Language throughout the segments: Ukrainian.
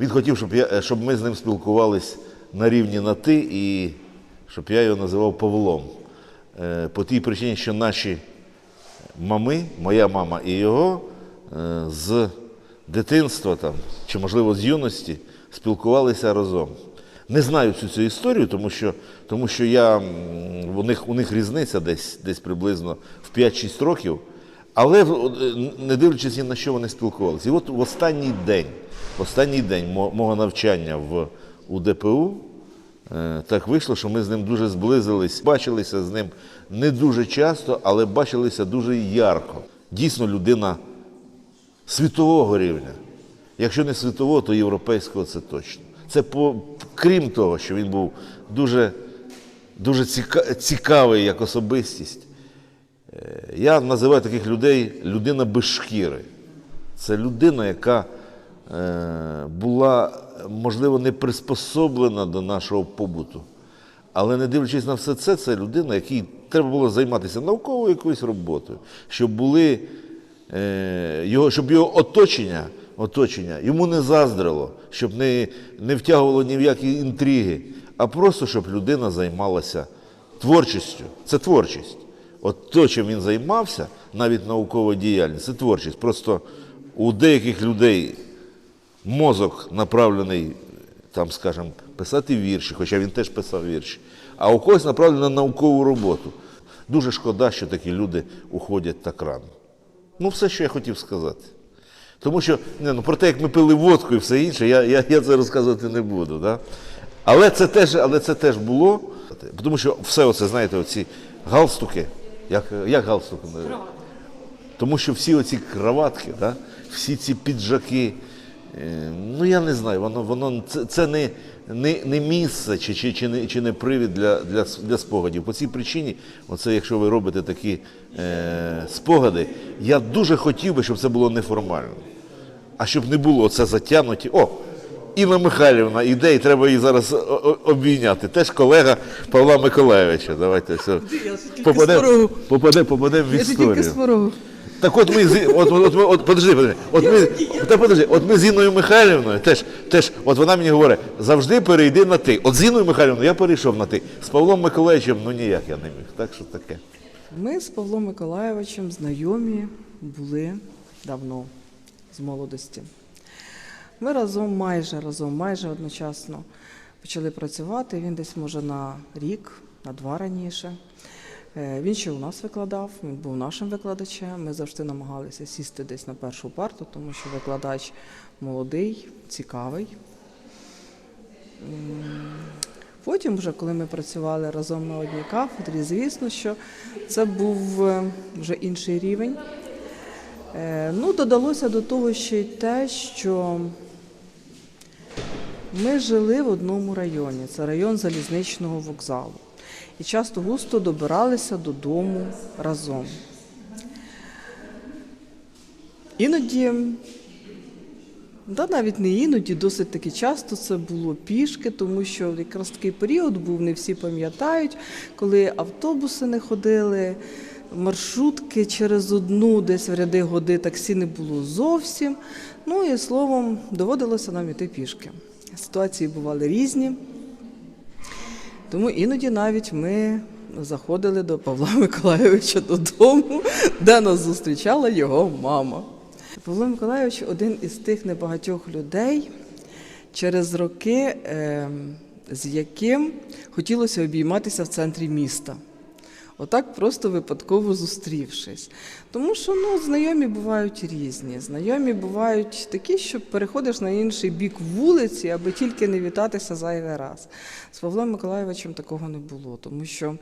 Він хотів, щоб, я, щоб ми з ним спілкувались на рівні на ти і щоб я його називав Павлом. Е, По тій причині, що наші мами, моя мама і його е, з дитинства там, чи, можливо, з юності спілкувалися разом. Не знаю всю цю історію, тому що, тому що я, у, них, у них різниця десь, десь приблизно в 5-6 років. Але е, не дивлячись на що вони спілкувалися. І от в останній день, в останній день мого навчання в УДПУ, Е, Так вийшло, що ми з ним дуже зблизились, бачилися з ним не дуже часто, але бачилися дуже ярко. Дійсно, людина світового рівня. Якщо не світового, то європейського це точно. Це по, крім того, що він був дуже, дуже цікавий як особистість. Е, Я називаю таких людей людина без шкіри. Це людина, яка е, була, можливо, не приспособлена до нашого побуту. Але не дивлячись на все це, це людина, якій треба було займатися науковою якоюсь роботою, щоб були е, його, щоб його оточення, оточення йому не заздрило, щоб не, не втягувало ні в які інтриги, а просто щоб людина займалася творчістю. Це творчість. От то, чим він займався, навіть наукова діяльність, це творчість. Просто у деяких людей мозок направлений, там, скажімо, писати вірші, хоча він теж писав вірші, а у когось направлений на наукову роботу. Дуже шкода, що такі люди уходять так рано. Ну, все, що я хотів сказати. Тому що не, ну, про те, як ми пили водку і все інше, я, я, я це розказувати не буду. Да? Але, це теж, але це теж було, тому що все оце, знаєте, оці галстуки, як, як галстуки? Тому що всі оці краватки, да? всі ці піджаки, е, ну я не знаю, воно, воно це, це не, не, не місце чи, чи, чи, не, чи не привід для, для, для спогадів. По цій причині, оце, якщо ви робите такі е, спогади, я дуже хотів би, щоб це було неформально. А щоб не було це затягнуті. О! Інна Михайлівна іде, і треба її зараз о- о- обійняти. Теж колега Павла Миколаєвича. Давайте все. Попадемо попаде, попаде в Я ж тільки історію. Так от ми з от, от, от, от, подожди, подожди. От ми, та подожди, от ми з Інною Михайлівною теж, теж, от вона мені говорить, завжди перейди на ти. От з Інною Михайлівною я перейшов на ти. З Павлом Миколаївичем, ну ніяк я не міг. Так що таке. Ми з Павлом Миколаєвичем знайомі були давно, з молодості. Ми разом, майже разом, майже одночасно почали працювати. Він десь, може, на рік, на два раніше. Е, Він ще у нас викладав, він був нашим викладачем. Ми завжди намагалися сісти десь на першу парту, тому що викладач молодий, цікавий. Потім, вже коли ми працювали разом на одній кафедрі, звісно, що це був е, вже інший рівень. Е, Ну, додалося до того ще й те, що ми жили в одному районі, це район залізничного вокзалу. І часто густо добиралися додому разом. Іноді Да, навіть не іноді, досить таки часто це було пішки, тому що якраз такий період був, не всі пам'ятають, коли автобуси не ходили, маршрутки через одну, десь в ряди годи таксі не було зовсім. Ну і словом, доводилося нам іти пішки. Ситуації бували різні. Тому іноді навіть ми заходили до Павла Миколайовича додому, де нас зустрічала його мама. Павло Миколайович один із тих небагатьох людей через роки, ем, з яким хотілося обійматися в центрі міста. Отак просто випадково зустрівшись. Тому що ну, знайомі бувають різні. Знайомі бувають такі, що переходиш на інший бік вулиці, аби тільки не вітатися зайвий раз. З Павлом Миколаєвичем такого не було, тому що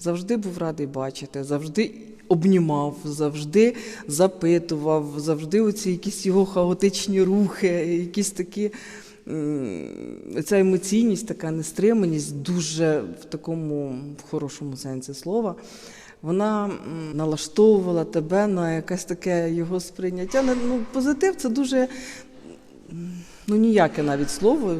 завжди був радий бачити, завжди обнімав, завжди запитував, завжди оці якісь його хаотичні рухи, якісь такі. Ця емоційність, така нестриманість, дуже в такому в хорошому сенсі слова, вона налаштовувала тебе на якесь таке його сприйняття. Ну, позитив це дуже ну, ніяке навіть слово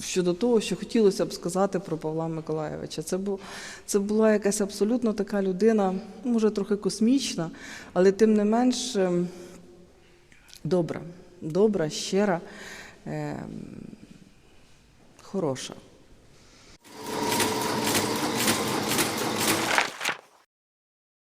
щодо того, що хотілося б сказати про Павла Миколаєвича. Це, був, це була якась абсолютно така людина, може трохи космічна, але тим не менш ем, добра, добра, щира. Е, хороша.